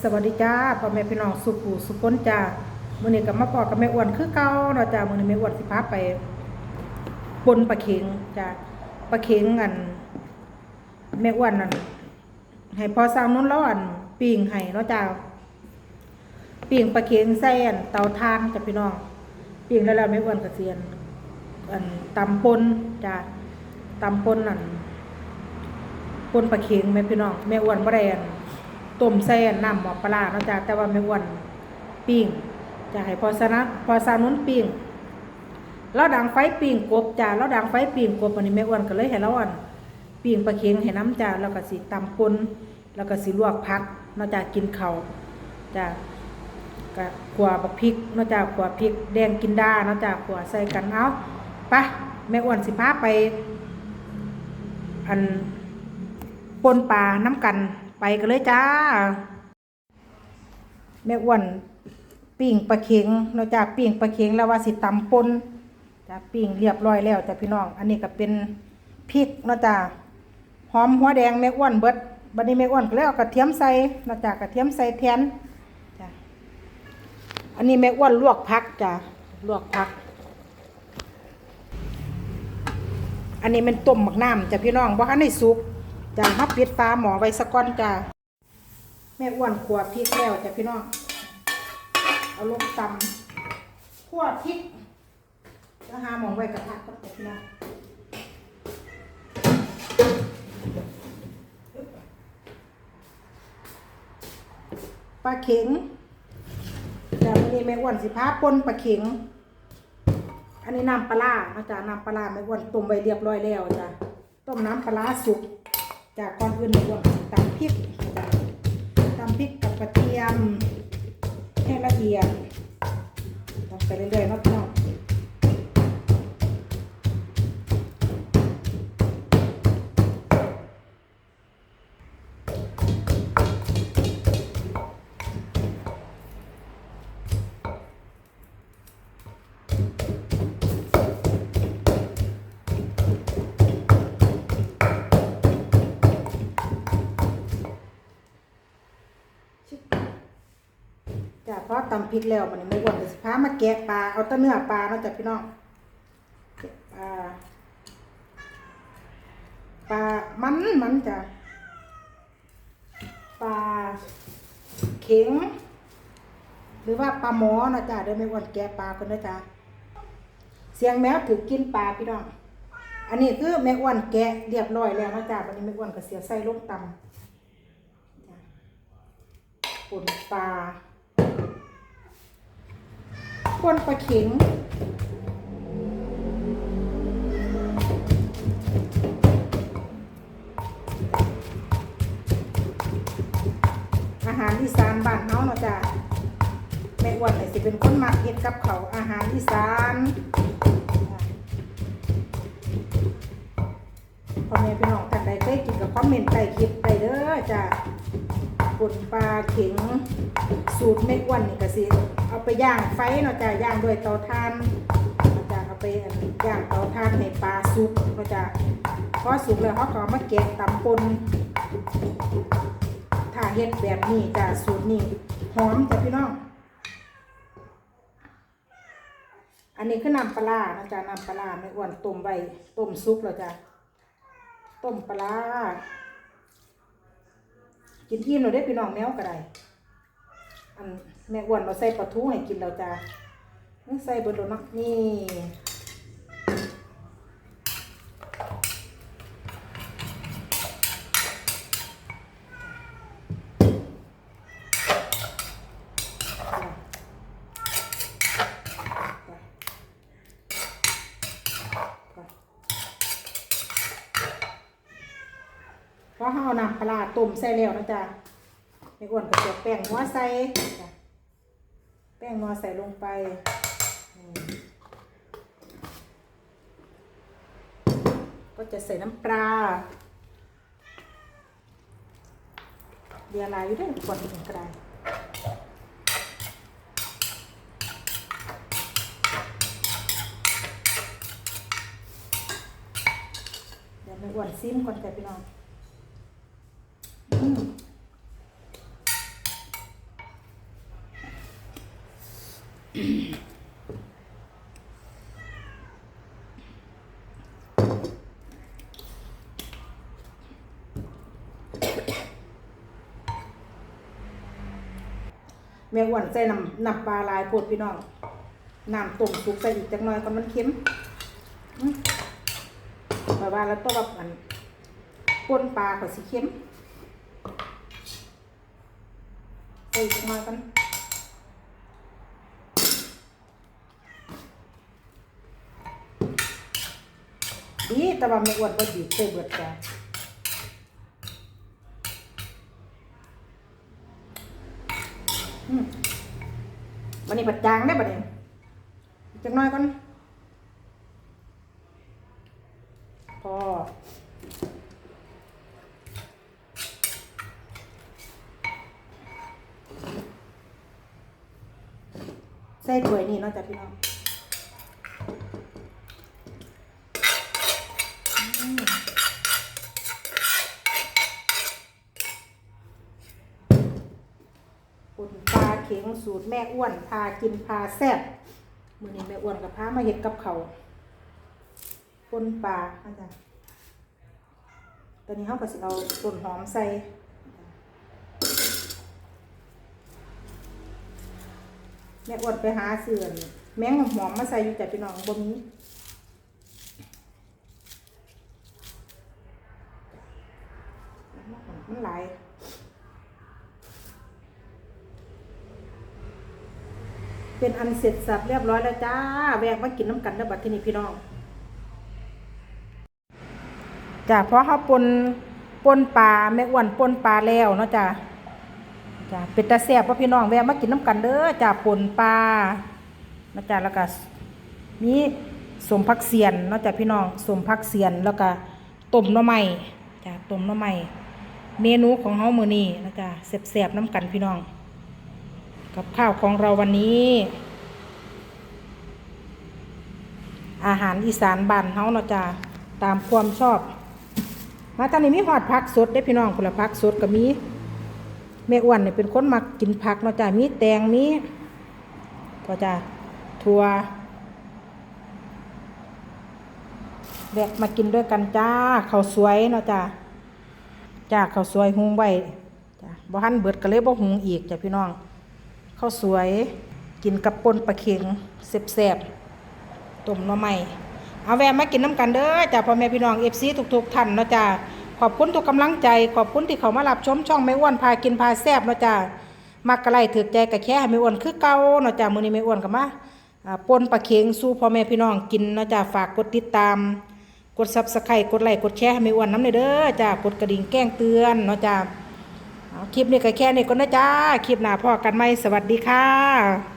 สวัสดีจ้าพ่อแม่พี่น้องสุขูสุขนจ้ามื้อนี้ก็มาพอกับแม่อ้วนคือเก่าเนาะจ้ามื้อนี้แม่อ้วนสิพาไปปนปลาเข็งจ้าปลาเข็งอันแม่อ้วนนั่นให้พอสร้างนู้นแล้วอันปิ้งให้เนาะจ้าปิ้งปลาเข็งใส่อันเตาถ่านจ้ะพี่น้องปิ้งแล้วแล้วแม่อ้วนก็เสียนอันตำปนจ้าตำปนนั่นปนปลาเข็งแม่พี่น้องแม่อ้วนบ่ได้อัน ต้มแซ่น้ำหมอกปลาเนาะจ้ะแต่ว่าแม่อ้วนปิ้งจะให้พอสนะพอสานุนปิ้งแล้วดังไฟปิ้งกบจ้ะแล้วดังไฟปิ้งกบอันนี้แม่อ้วนก็เลยให้เราอันปิ้งปลาเข็งให้น้ำจ้ะแล้วก็สิตำปนแล้วก็สิลวกผักเนาะจ้ะกินเขาจ้ะก็ขวบักพริกเนาะจ้ะขัวพริกแดงกินดาเนาะจ้ะขัวใส่กันเอาไปแม่อ้วนสิพาไป อันปนปลาน้ำกัน ไปกันเลยจ้า แม่อ้วนปิ้งปลาเข็งเนาจ้าปิ้งปลาเข็งแล้วว่าสิตำปนจ้าปิ้งเรียบร้อยแล้วจ้าพี่น้อง อันนี้ก็เป็นพริกเนาะจ้าหอมหัวแดงแม่อ้วนเบิดบัดนี้แม่อ้วนก็เลยเอากระเทียมใส่เนาะจ้ากระเทียมใส่แทนจ้าอันนี้แม่อ้วนลวกผักจ้าลวกผัก อันนี้เป็นต้มหมักน้ำจ้ะพี่น้องบ่ทันได้สุก จ้ะฮับปิดฟ้าหมอไว้สักก้อนจ้ะแม่อ้วนขัวพริกแล้วจ้ะพี่น้องเอาลงตำขัวพริกแล้วหาหมองไว้กระทะก็จ้ะพี่น้องปลาเข็งจ้ะวันนี้แม่อ้วนสิพาปนปลาเข็ง อันนี้น้ำปลาร้านาะจ้ะน้ำปลาร้าแม่อ้วนต้มไว้เรียบร้อยแล้วจ้ะต้มน้ำปลาร้าสุก จากก่อนอื่นแม่อ้วนตำพริกจ้ะตำพริกกับกระเทียมให้ละเอียดตำไปเรื่อยๆเนาะพี่น้อง ตำพริกแล้วมันนี้แม่อ้วนก็สิพามาแกะปลาเอาแต้นเนื้อปลาเนาะจ้ะพี่น้องแกะปลาปลามันมันจ้ะปลาเข็ง หรือว่าปลาหมอนะจ๊ะเดี๋ยวแม่อ้วนแกะปลาคนนะจ๊ะเสียงแมวถือกินปลาพี่น้องอันนี้คือแม่อ้วนแกะเรียบร้อยแล้วนะจ๊ะวันนี้แม่อ้วนก็เสียใส่ลงตำจ้ะป่นปลา ป่นปลาเข็งอาหารอีสานบ้านเฮาเนาะจ้ะแม่อ้วนนี่สิเป็นคนมักเฮ็ดกับเขาอาหารอีสานพ่อแม่พี่น้องท่านใดเคยกินกับคอมเมนต์ใต้คลิปได้เด้อจ้ะ ป่นปลาเข็งสูตรแม่อ้วนนี่ก็สิเอาไปย่างไฟเนาะจ้ะย่างด้วยเตาถ่านเนาะจ้ะเอาไปย่างเตาถ่านให้ปลาสุกเนาะจ้ะพอสุกแล้วเขาก็เอมาแกะตำปนถ้าเฮ็ดแบบนี้จ้ะสูตรนี้หอมจ้ะพี่น้องอันนี้คือน้ำปลาร้านะจ๊ะน้ำปลาร้าไม่อ้วนต้มไว้ต้มซุปแล้วจ้ะต้มปลา กินที่หนูได้พี่น้องแมวก็ได้อันแม่อ้วนเราใส่ปลาทูให้กินเราจ้ะใส่เบอร์โดนักนี่ ราเอาน้ำปลาต้มใส่แล้วนะจ๊ะแม่อ้วนก็จะแป้งนัวใส่แป้งนัวใส่ลงไปก็จะใส่น้ำปลาเดียวลายอยู่ด้วยก่อนถึงกระไดเดี๋ยวแม่อ้วนซิมก่อนจ้ะพี่น้อง แม่อ้วนใส่น้ำน้ำปลาลายปวดพี่น้องน้ำต้มสุกใส่อีกจังหน่อยก่อนมันเค็มปลาบ้าแล้วต้องแบบอันป่นปลาก็สีเค็ม ใส่อีกจักหน่อยกันดีแต่ว่าแม่อ้วนบ่ดีใส่เบิดจ้ะอืมวันนี้ผัดจางได้บัดนี้อีกจักหน่อยก่อนพอ ใส่ถ้วยนี่เนาะจ้ะพี่น้องอุ่นปลาเข็งสูตรแม่อ้วนพากินพาแซ่บมือนี้แม่อ้วนกับพามาเฮ็ดกับเขาปนปลาอาจารย์ตอนนี้เฮาก็สิเอาต้นหอมใส่ แม่อวดไปหาเสื่อนแมงหอมมาใส่อยู่แต่พี่น้องบ่มีมันหลเป็นอันเสร็จสับเรียบร้อยแล้วจ้า แวกมากินน้ำกันแล้วบัดที่นี่พี่น้องจ้าเพราะเขาปนปนปลาแม่อ้วนปนปลาแล้วเนาะจ้า จ้าเป็นตาแซ่บพ่อพี่น้องแวะมากินน้ำกันเด้อจ้าป่นปลานะจ้าแล้วก็มีสมพักเสียนนาะจ้าพี่น้องสมพักเสียนแล้วก็ต้มหน่อไม้จ้าต้มหน่อไม้เมนูของเฮามื้อนี้นะจ้าแซ่บๆน้ำกันพี่น้อง กับข้าวของเราวันนี้ อาหารอีสานบ้านเฮาเนาะจ้าตามความชอบ มาตอนนี้มีหอดผักสดได้พี่น้องคนละผักสดก็มี แม่อ้วนเนี่ยเป็นคนมักกินผักเนาะจ้ะมีแตงมีก็จะถั่วแวะมากินด้วยกันจ้าข้าวสวยเนาะจ้าจ้าข้าวสวยหุงไว้จ้าบ่หันเบิดก็เลยบ่หุงอีกจ้ะพี่น้องข้าวสวยกินกับปนปลาเข็งแซ่บๆต้มหน่อไม้เอาแวะมากินน้ำกันเด้อจ้าพ่อแม่พี่น้อง FC ทุกๆท่านเนาะจ้า ขอบคุณทุกกำลังใจ ขอบคุณที่เขามารับชมช่องไม่อ้วนพากินพาแซบเนาะจ้ามักกะไลถือใจกะแค่ให้ไม่อ้วนคือเก่าเนาะจ้ามื้อนี้ไม่อ้วนก็มาอ่าปนปลาเค็งสู้พ่อแม่พี่น้องกินเนาะจ้าฝากกดติดตาม กด Subscribe กดไลค์กดแชร์ให้ไม่อ้วนน้ำเด้อจ้ากดกระดิ่งแจ้งเตือนเนาะจ้าเอาคลิปนี้ก็แค่นี้ก่อนะจ้าคลิปหน้าพ่อกันไหมสวัสดีค่ะ